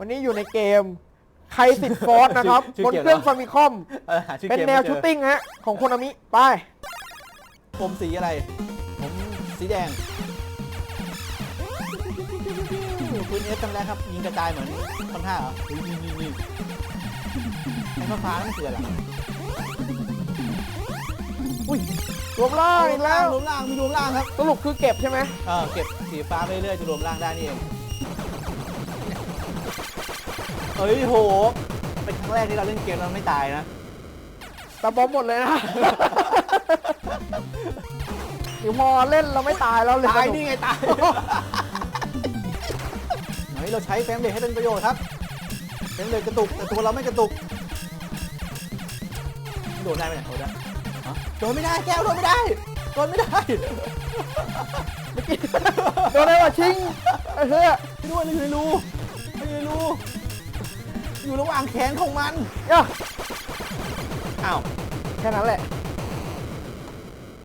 วันนี้อยู่ในเกมใครสิทธิ์ฟอร์สนะครับ ชื่อบนเกมเครื่องเหรอฟามิคอมเออหาชื่อเป็นเกมแนวไม่เจชูอตติ้งฮะ ของโคนามิ ไป ผมสีอะไร ผมสีแดงปืนเอฟจำแล้วครับ ยิงกระจายเหมือนคอนท่าเหรอเฮ้ยนี่นี่นี่ไอ้ฟ้าฟ้าๆนั่นคืออะไรอุ้ยรวมล่างอีกแล้ว รวมล่างมีรวมล่างครับ สรุปคือเก็บใช่ไหม เออเก็บสีฟ้าไปเรื่อยจะรวมล่างได้นี่เอง เอ้ยโห เป็นครั้งแรกที่เราเล่นเกมแล้วไม่ตายนะตะบอมหมดเลยนะเดี๋ยวพอเล่นเราไม่ตายแล้วเลยตายนี่ไงตายเฮ้ยเราใช้แฟมเรทให้เป็นประโยชน์ครับแฟมเรทกระตุกแต่ตัวเราไม่กระตุกโดนได้ไหมเนี่ยโดนได้ฮะโดนไม่ได้แก้วโดนไม่ได้โดนไม่ได้โดนได้ว่าชิงไอ้เฮ้ยด้วยเลยอยู่ในรูไม่อยู่ในรู อยู่ระหว่างแขนของมันเอ้าอ้าว แค่นั้นแหละ